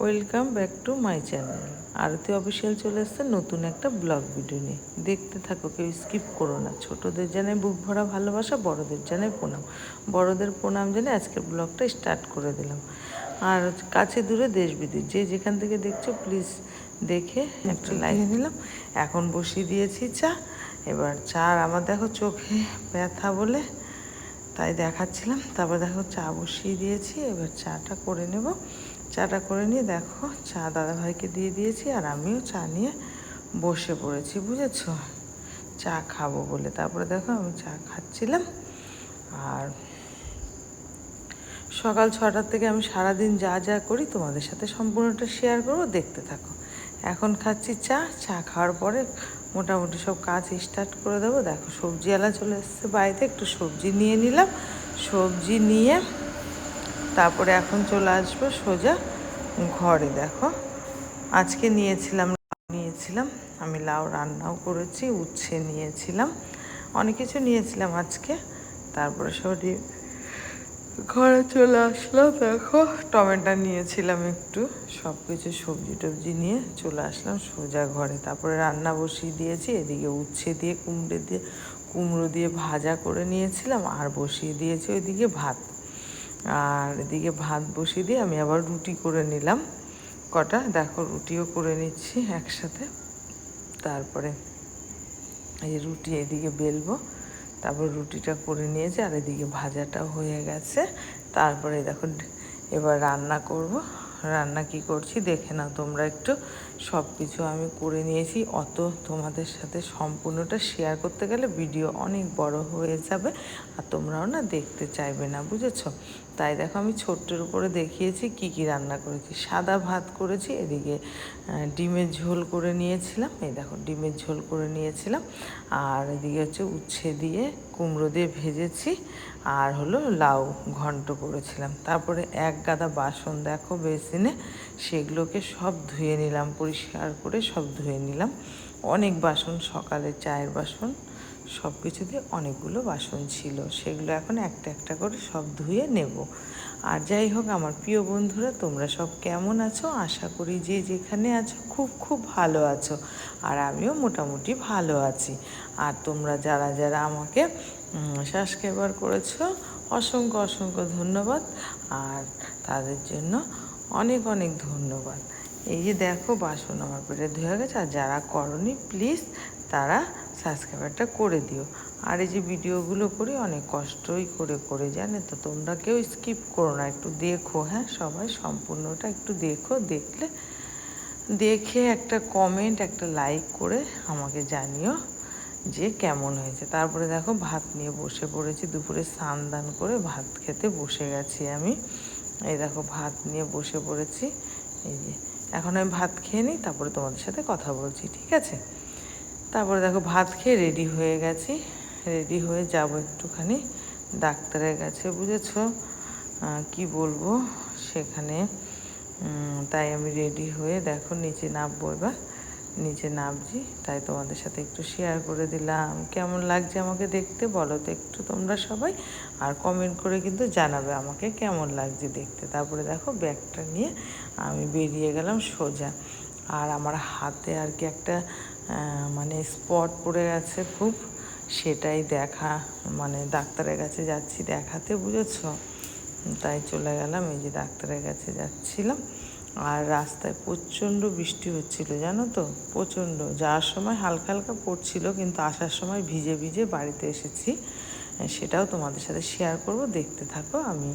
Welcome back to my channel. Arati official চলে এসছে নতুন একটা ব্লগ ভিডিও নিয়ে। দেখতে থাকো, কেউ স্কিপ করো না। ছোটোদের জানাই বুক ভরা ভালোবাসা, বড়দের জানাই প্রণাম। বড়দের প্রণাম জানাই আজকের ব্লগটা স্টার্ট করে দিলাম। আর কাছে দূরে দেশ বিদেশ যে যেখান থেকে দেখছ, প্লিজ দেখে একটা লাইক নিলাম এখন বসিয়ে দিয়েছি চা। এবার চা আর আমার দেখো চোখে ব্যথা বলে, তাই দেখাচ্ছিলাম। তারপর দেখো চা বসিয়ে দিয়েছি। এবার চাটা করে নেব। চাটা করে নিয়ে দেখো, চা দাদাভাইকে দিয়ে দিয়েছি আর আমিও চা নিয়ে বসে পড়েছি, বুঝেছ? চা খাব বলে। তারপরে দেখো আমি চা খাচ্ছিলাম আর সকাল ছটার থেকে আমি সারাদিন যা যা করি তোমাদের সাথে সম্পূর্ণটা শেয়ার করব, দেখতে থাকো। এখন খাচ্ছি চা চা খাওয়ার পরে মোটামুটি সব কাজ স্টার্ট করে দেবো। দেখো সবজিওয়ালা চলে এসছে বাড়িতে, একটু সবজি নিয়ে নিলাম। সবজি নিয়ে তারপরে এখন চলে আসব সোজা ঘরে, দেখো। আজকে নিয়েছিলাম নিয়েছিলাম। আমি লাউ রান্নাও করেছি, উচ্ছে নিয়েছিলাম। অনেক কিছু নিয়েছিলাম আজকে। তারপরে সবই ঘরে চলে আসলাম দেখো। টমেটো নিয়েছিলাম একটু সব কিছু সবজি টবজি নিয়ে চলে আসলাম সোজা ঘরে। তারপরে রান্না বসিয়ে দিয়েছি, এদিকে উচ্ছে দিয়ে, কুমড়ো দিয়ে কুমড়ো দিয়ে ভাজা করে নিয়েছিলাম, আর বসিয়ে দিয়েছি ওইদিকে ভাত। আর এদিকে ভাত বসিয়ে দিয়ে আমি আবার রুটি করে নিলাম। কটা? দেখো, রুটিও করে নিচ্ছি একসাথে। তারপরে এই রুটি এদিকে বেলবো, তারপর রুটিটা করে নিয়েছি আর এদিকে ভাজাটা হয়ে গেছে। তারপরে দেখো, এবার রান্না করব। রান্না কি করছি? দেখে নাও তোমরা একটু। সব কিছু আমি করে নিয়েছি। অত তোমাদের সাথে সম্পূর্ণটা শেয়ার করতে গেলে ভিডিও অনেক বড় হয়ে যাবে আর তোমরাও না দেখতে চাইবে না, বুঝেছ? তাই দেখো আমি ছোট্টের উপরে দেখিয়েছি কি কি রান্না করেছি। সাদা ভাত করেছি, এদিকে ডিমের ঝোল করে নিয়েছিলাম। এই দেখো, ডিমের ঝোল করে নিয়েছিলাম। আর এদিকে হচ্ছে উচ্ছে দিয়ে কুমড়ো দিয়ে ভেজেছি। আর হলো লাউ ঘন্ট করেছিলাম। তারপরে এক গাদা বাসন দেখো বেসিনে, সেগুলোকে সব ধুয়ে নিলাম পরিষ্কার করে সব ধুয়ে নিলাম। অনেক বাসন সকালে চায়ের বাসন, সব কিছুতে অনেকগুলো বাসন ছিল। সেগুলো এখন একটা একটা করে সব ধুয়ে নেব। আর যাই হোক, আমার প্রিয় বন্ধুরা, তোমরা সব কেমন আছো? আশা করি যে যেখানে আছো, খুব খুব ভালো আছো। আর আমিও মোটামুটি ভালো আছি। আর তোমরা যারা যারা আমাকে সাবস্ক্রাইবার করেছ, অসংখ্য অসংখ্য ধন্যবাদ। আর তাদের জন্য অনেক অনেক ধন্যবাদ। এই যে দেখো বাসন আমার পেটে ধুয়ে গেছে, আর যারা করনি প্লিজ তারা সাবস্ক্রাইবারটা করে দিও। আর এই যে ভিডিওগুলো করি, অনেক কষ্টই করে করে, জানে তো? তোমরা কেউ স্কিপ করো না, একটু দেখো হ্যাঁ? সবাই সম্পূর্ণটা একটু দেখো, দেখলে দেখে একটা কমেন্ট একটা লাইক করে আমাকে জানিও যে কেমন হয়েছে। তারপরে দেখো ভাত নিয়ে বসে পড়েছি, দুপুরে স্নান দান করে ভাত খেতে বসে গেছি আমি। এই দেখো ভাত নিয়ে বসে পড়েছি, এই যে এখন আমি ভাত খেয়ে নিই, তারপরে তোমাদের সাথে কথা বলছি, ঠিক আছে? তারপরে দেখো ভাত খেয়ে রেডি হয়ে গেছি। রেডি হয়ে যাব একটুখানি ডাক্তারের কাছে, বুঝেছ? কি বলব? সেখানে তাই আমি রেডি হয়ে দেখো নিচে নামবো এবার। নিচে নামছি, তাই তোমাদের সাথে একটু শেয়ার করে দিলাম। কেমন লাগছে আমাকে দেখতে বলো তো একটু তোমরা সবাই, আর কমেন্ট করে কিন্তু জানাবে আমাকে কেমন লাগছে দেখতে। তারপরে দেখো ব্যাগটা নিয়ে আমি বেরিয়ে গেলাম সোজা। আর আমার হাতে আর কি একটা মানে স্পট পড়ে গেছে খুব, সেটাই দেখা মানে ডাক্তারের কাছে যাচ্ছি দেখাতে, বুঝেছ? তাই চলে গেলাম, এই যে ডাক্তারের কাছে যাচ্ছিলাম। আর রাস্তায় প্রচণ্ড বৃষ্টি হচ্ছিল, জানো তো? প্রচণ্ড। যাওয়ার সময় হালকা হালকা পড়ছিল, কিন্তু আসার সময় ভিজে ভিজে বাড়িতে এসেছি। সেটাও তোমাদের সাথে শেয়ার করব। দেখতে থাকো আমি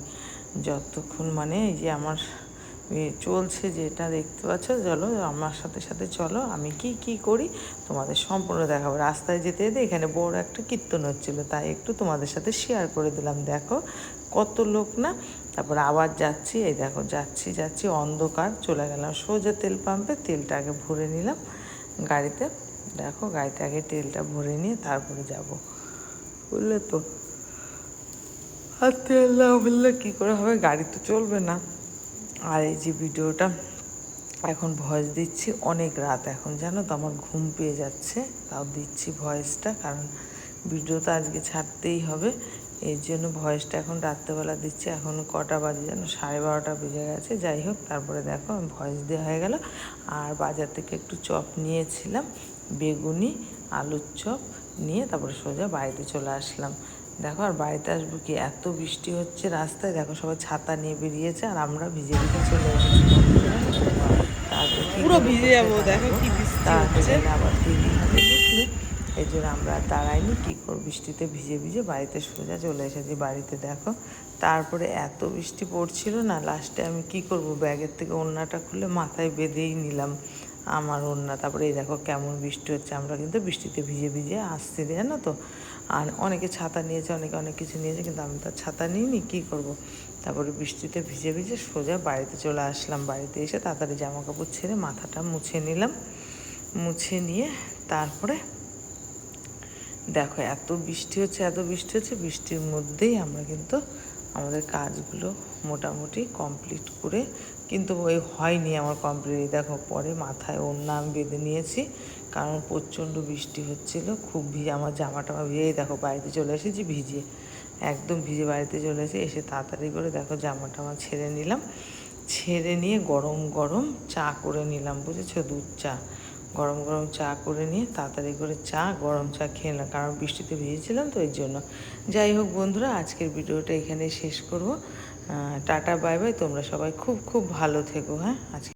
যতক্ষণ মানে এই যে আমার চলছে যেটা দেখতে পাচ্ছ, চলো আমার সাথে সাথে চলো। আমি কি কি করি? তোমাদের সম্পূর্ণ দেখাবো। রাস্তায় যেতে যেতে এখানে বড় একটা কীর্তন হচ্ছিল, তাই একটু তোমাদের সাথে শেয়ার করে দিলাম। দেখো, কত লোক না তারপর আবার যাচ্ছি, এই দেখো যাচ্ছি যাচ্ছি, অন্ধকার, চলে গেলাম সোজা তেল পাম্পে, তেলটা আগে ভরে নিলাম, গাড়িতে, দেখো গাড়িতে আগে তেলটা ভরে নিয়ে তারপরে যাব। বুঝলে তো? আর তেল না ভরলে কী করে হবে? গাড়ি তো চলবে না। আর এই যে ভিডিওটা, এখন ভয়েস দিচ্ছি, অনেক রাত এখন, জানো তো? আমার ঘুম পেয়ে যাচ্ছে, তাও দিচ্ছি ভয়েসটা কারণ ভিডিও তো আজকে ছাড়তেই হবে। এর জন্য ভয়েসটা এখন রাত্রেবেলা দিচ্ছে। এখন কটা বাজে যেন সাড়ে বারোটা বেজে গেছে। যাই হোক তারপরে দেখো আমি ভয়েস দেওয়া হয়ে গেল। আর বাজার থেকে একটু চপ নিয়েছিলাম বেগুনি আলুর চপ নিয়ে তারপরে সোজা বাড়িতে চলে আসলাম। দেখো আর বাড়িতে আসব কি? এত বৃষ্টি হচ্ছে রাস্তায়। দেখো সবাই ছাতা নিয়ে বেরিয়েছে আর আমরা ভিজে ভিজে চলে এসেছি। তারপরে পুরো ভিজে যাব, দেখো? কি বৃষ্টি হচ্ছে। আবার এই জন্য আমরা দাঁড়াইনি, কী করব? বৃষ্টিতে ভিজে ভিজে বাড়িতে সোজা চলে এসেছি। বাড়িতে দেখো, তারপরে এত বৃষ্টি পড়ছিল না লাস্টে আমি কি করব? ব্যাগের থেকে ওড়নাটা খুলে মাথায় বেঁধেই নিলাম আমার ওড়না। তারপরে এই দেখো কেমন বৃষ্টি হচ্ছে, আমরা কিন্তু বৃষ্টিতে ভিজে ভিজে আসছি, জানো তো। আর অনেকে ছাতা নিয়েছে, অনেকে অনেক কিছু নিয়েছে, কিন্তু আমি তো ছাতা নিইনি, কী করব? তারপরে বৃষ্টিতে ভিজে ভিজে সোজা বাড়িতে চলে আসলাম। বাড়িতে এসে তাড়াতাড়ি জামা কাপড় ছেড়ে মাথাটা মুছে নিলাম। মুছে নিয়ে তারপরে দেখো, এত বৃষ্টি হচ্ছে, এত বৃষ্টি হচ্ছে, বৃষ্টির মধ্যেই আমরা কিন্তু আমাদের কাজগুলো মোটামুটি কমপ্লিট করে কিন্তু ওই হয়নি আমার কমপ্লিট দেখো, পরে মাথায় ওড়না আমি বেঁধে নিয়েছি কারণ প্রচণ্ড বৃষ্টি হচ্ছিল, খুব ভিজে, আমার জামা টামা ভিজেই দেখো বাড়িতে চলে এসেছি ভিজে একদম ভিজে বাড়িতে চলে এসে এসে তাড়াতাড়ি করে দেখো জামা টামা ছেড়ে নিলাম, ছেড়ে নিয়ে গরম গরম চা করে নিলাম, বুঝেছ? দুধ চা। গরম গরম চা করে নিয়ে তাড়াতাড়ি করে চা, গরম চা খেয়ে নিলাম। কারণ বৃষ্টিতে ভিজেছিলাম তো এর জন্য। যাই হোক বন্ধুরা, আজকের ভিডিওটা এখানে শেষ করব। টাটা, বাই বাই। তোমরা সবাই খুব খুব ভালো থেকো হ্যাঁ? আজকে